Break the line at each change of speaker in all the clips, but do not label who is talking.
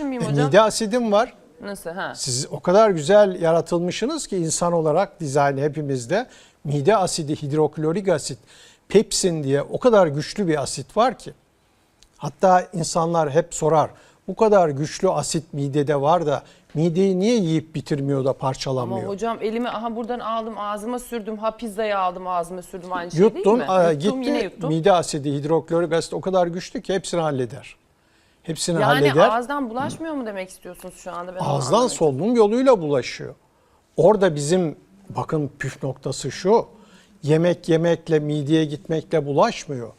düşünmeyeyim
E,
hocam?
mide asidim var.
Nasıl ha?
Siz o kadar güzel yaratılmışsınız ki insan olarak dizayn hepimizde mide asidi, hidroklorik asit, pepsin diye o kadar güçlü bir asit var ki. Hatta insanlar hep sorar bu kadar güçlü asit midede var da mideyi niye yiyip bitirmiyor da
Ama
parçalamıyor?
hocam elimi aha buradan aldım ağzıma sürdüm. Ha pizzayı aldım ağzıma sürdüm aynı şey değil
Yuttun,
mi? Yuttum,
gitti
yine yuttum.
mide asidi, hidroklorik asit o kadar güçlü ki hepsini halleder. Hepsini
yani
halleder.
ağızdan bulaşmıyor mu demek istiyorsunuz şu anda? Ben
Ağızdan solunum yoluyla bulaşıyor. Orada bizim bakın püf noktası şu. Yemek yemekle mideye gitmekle bulaşmıyor.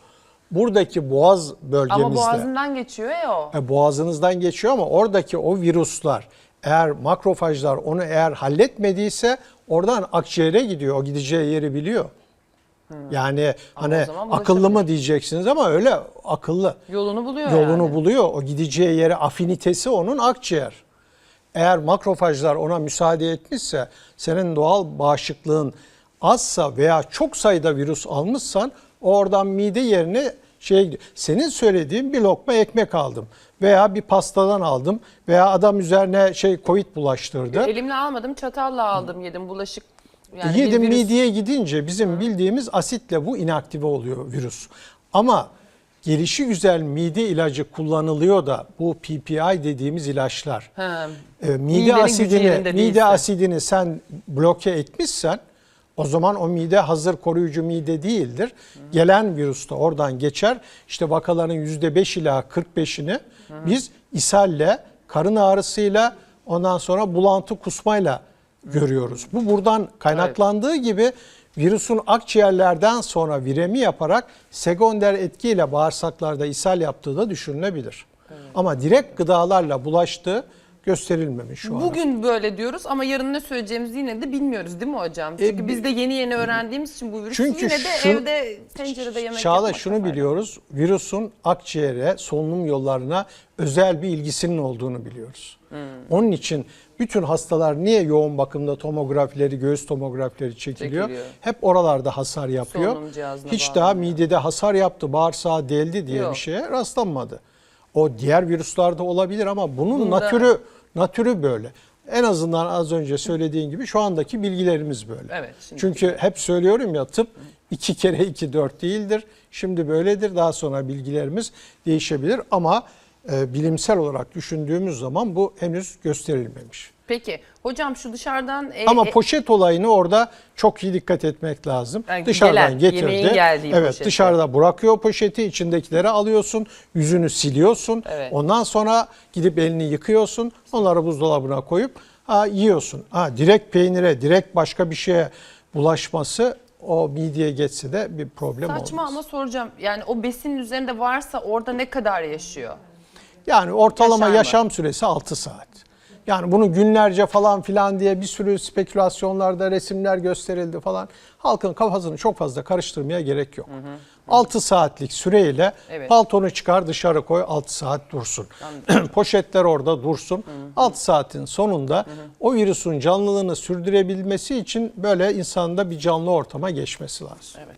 Buradaki boğaz bölgemizde.
Ama boğazından geçiyor ya o.
E, boğazınızdan geçiyor ama oradaki o virüsler eğer makrofajlar onu eğer halletmediyse oradan akciğere gidiyor. O gideceği yeri biliyor. Yani hani
o zaman
akıllı mı diyeceksiniz ama öyle akıllı.
Yolunu buluyor
Yolunu
yani.
buluyor. O gideceği yere afinitesi onun akciğer. Eğer makrofajlar ona müsaade etmişse senin doğal bağışıklığın azsa veya çok sayıda virüs almışsan oradan mide yerine şey gidiyor. Senin söylediğin bir lokma ekmek aldım veya bir pastadan aldım veya adam üzerine şey covid bulaştırdı.
Elimle almadım çatalla aldım yedim bulaşık. Yani
Yedim
virüs-
mideye gidince bizim bildiğimiz asitle bu inaktive oluyor virüs. Ama gelişi güzel mide ilacı kullanılıyor da bu PPI dediğimiz ilaçlar.
Ha.
E, mide
Midenin
asidini mide asidini sen bloke etmişsen o zaman o mide hazır koruyucu mide değildir. Gelen virüs de oradan geçer. İşte vakaların %5 ila 45'ini biz ishalle, karın ağrısıyla ondan sonra bulantı kusmayla görüyoruz. Bu buradan kaynaklandığı gibi virüsün akciğerlerden sonra viremi yaparak sekonder etkiyle bağırsaklarda ishal yaptığı da düşünülebilir. Ama direkt gıdalarla bulaştığı gösterilmemiş şu an.
Bugün böyle diyoruz ama yarın ne söyleyeceğimizi yine de bilmiyoruz değil mi hocam? Çünkü
E,
biz de yeni yeni öğrendiğimiz için bu virüsü
Çünkü
yine de
şu-
evde tencerede yemek
Çağla
yapmakta
şunu
var.
biliyoruz. Virüsün akciğere, solunum yollarına özel bir ilgisinin olduğunu biliyoruz.
Hmm.
Onun için bütün hastalar niye yoğun bakımda tomografileri, göğüs tomografileri çekiliyor?
Çekiliyor.
Hep oralarda hasar yapıyor.
Solunum cihazına
Hiç daha midede hasar yaptı, bağırsağı deldi diye
Yok.
bir şeye rastlanmadı. O diğer virüslerde olabilir ama bunun
Bunda-
natürü natürü böyle. En azından az önce söylediğin gibi şu andaki bilgilerimiz böyle.
Evet, şimdi-
Çünkü hep söylüyorum ya tıp iki kere iki dört değildir. Şimdi böyledir. Daha sonra bilgilerimiz değişebilir ama e, bilimsel olarak düşündüğümüz zaman bu henüz gösterilmemiş.
Peki hocam şu dışarıdan e,
Ama
e,
poşet olayını orada çok iyi dikkat etmek lazım.
Yani
Dışarıdan
gelen,
getirdi.
geldiği
evet,
poşeti.
dışarıda bırakıyor poşeti, içindekileri alıyorsun, yüzünü siliyorsun.
Evet.
Ondan sonra gidip elini yıkıyorsun. Onları buzdolabına koyup ha, yiyorsun. Ha, direkt peynire, direkt başka bir şeye bulaşması o mideye geçse de bir problem
saçma
olmaz.
ama soracağım. Yani o besinin üzerinde varsa orada ne kadar yaşıyor?
Yani ortalama
Yaşar mı?
yaşam süresi 6 saat. Yani bunu günlerce falan filan diye bir sürü spekülasyonlarda resimler gösterildi falan. Halkın kafasını çok fazla karıştırmaya gerek yok. 6 saatlik süreyle
Evet.
paltonu çıkar dışarı koy 6 saat dursun. Poşetler orada dursun. 6 saatin sonunda o virüsün canlılığını sürdürebilmesi için böyle insanda bir canlı ortama geçmesi lazım.
Evet.